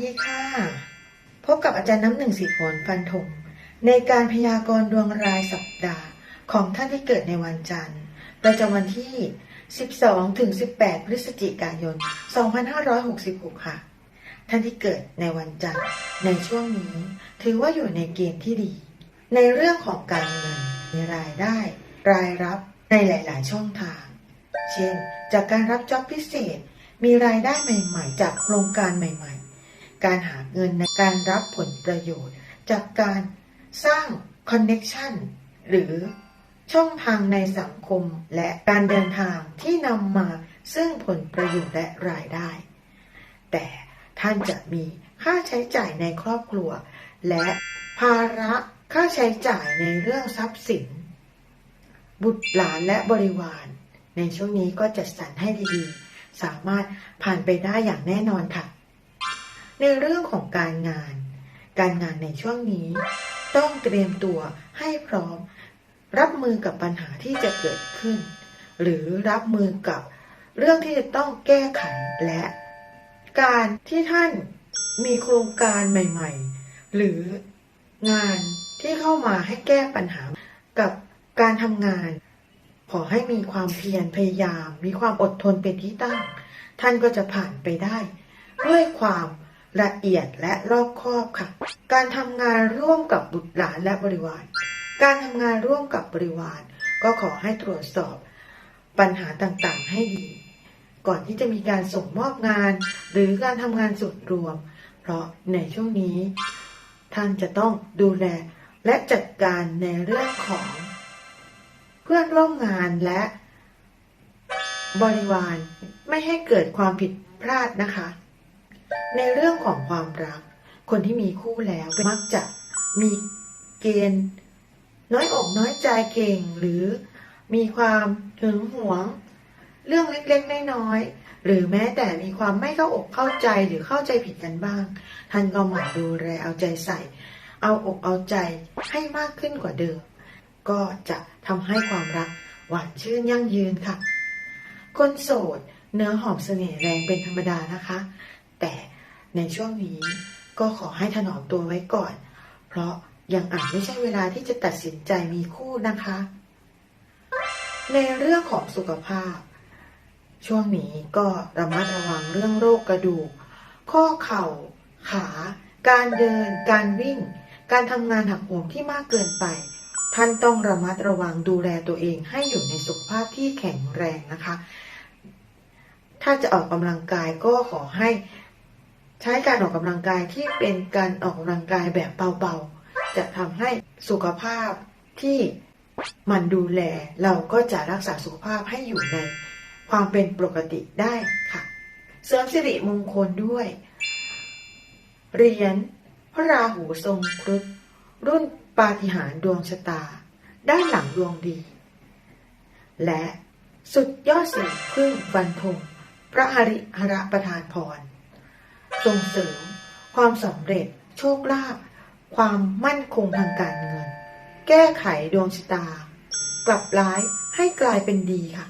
ดีค่ะ พบกับอาจารย์น้ำหนึ่งสีผลฟันธงในการพยากรณ์ดวงรายสัปดาห์ของท่านที่เกิดในวันจันทร์ประจำวันที่ 12 ถึง 18 พฤศจิกายน 2566 ค่ะ ท่านที่เกิดในวันจันทร์ในช่วงนี้ถือว่าอยู่ในเกณฑ์ที่ดี ในเรื่องของการเงินมีรายได้ รายรับในหลาย ๆ ช่องทาง เช่น จากการรับจ็อบพิเศษมีรายได้ใหม่ ๆ จากโครงการใหม่ๆ การหาเงินในการรับผลประโยชน์ จากการสร้างคอนเน็ชันหรือช่องทางในสังคมและการเดินทางที่นำมาซึ่งผลประโยชน์และรายได้ แต่ท่านจะมีค่าใช้จ่ายในครอบครัว และภาระค่าใช้จ่ายในเรื่องทรัพย์สิน บุตรหลานและบริวาร ในช่วงนี้ก็จัดสรรให้ดีๆ สามารถผ่านไปได้อย่างแน่นอนค่ะ ในเรื่องของการงาน การงานในช่วงนี้ ต้องเตรียมตัวให้พร้อม รับมือกับปัญหาที่จะเกิดขึ้น หรือรับมือกับเรื่องที่จะต้องแก้ไขและ การที่ท่านมีโครงการใหม่ ๆ หรืองานที่เข้ามาให้แก้ปัญหากับการทำงาน ขอให้มีความเพียรพยายาม มีความอดทนเป็นที่ตั้ง ท่านก็จะผ่านไปได้ ด้วยความ ละเอียดและรอบคอบค่ะ การทำงานร่วมกับบุตรหลานและบริวาร การทำงานร่วมกับบริวาร ก็ขอให้ตรวจสอบปัญหาต่างๆ ให้ดี ก่อนที่จะมีการส่งมอบงาน หรือการทำงานส่วนรวม เพราะในช่วงนี้ ท่านจะต้องดูแลและจัดการในเรื่องของ เพื่อนร่วมงานและบริวารไม่ให้เกิดความผิดพลาดนะคะ ในเรื่องของความรัก คนที่มีคู่แล้วมักจะมีเกณฑ์น้อยอกน้อยใจเก่ง หรือมีความหึงหวง เรื่องเล็กๆน้อยๆหรือแม้แต่มีความไม่เข้าอกเข้าใจหรือเข้าใจผิดกันบ้าง ท่านก็หมั่นดูแลเอาใจใส่ เอาอกเอาใจให้มากขึ้นกว่าเดิม ก็จะทำให้ความรักหวานชื่นยั่งยืนค่ะ คนโสดเนื้อหอมเสน่ห์แรงเป็นธรรมดานะคะ แต่ในช่วงนี้ก็ขอให้ถนอมตัวไว้ก่อน เพราะยังอาจไม่ใช่เวลาที่จะตัดสินใจมีคู่นะคะ ในเรื่องของสุขภาพ ช่วงนี้ก็ระมัดระวังเรื่องโรคกระดูก ข้อเข่า ขา การเดิน การวิ่ง การทำงานหักโหมที่มากเกินไป ท่านต้องระมัดระวังดูแลตัวเองให้อยู่ในสุขภาพที่แข็งแรงนะคะ ถ้าจะออกกำลังกายก็ขอให้ ใช้การออกกำลังกายที่เป็นการออกกำลังกายแบบเบาๆ จะทำให้สุขภาพที่มันดูแลเราก็จะรักษาสุขภาพให้อยู่ในความเป็นปกติได้ค่ะ เสริมสิริมงคลด้วย เหรียญพระราหูทรงครุฑรุ่นปาฏิหาริย์ดวงชะตา ด้านหลังดวงดี และสุดยอดสีพึ่งฟันธงพระหริหระประทานพร ส่งเสริม ความสำเร็จ โชคลาภความมั่นคงทางการเงิน แก้ไขดวงชะตา กลับร้ายให้กลายเป็นดีค่ะ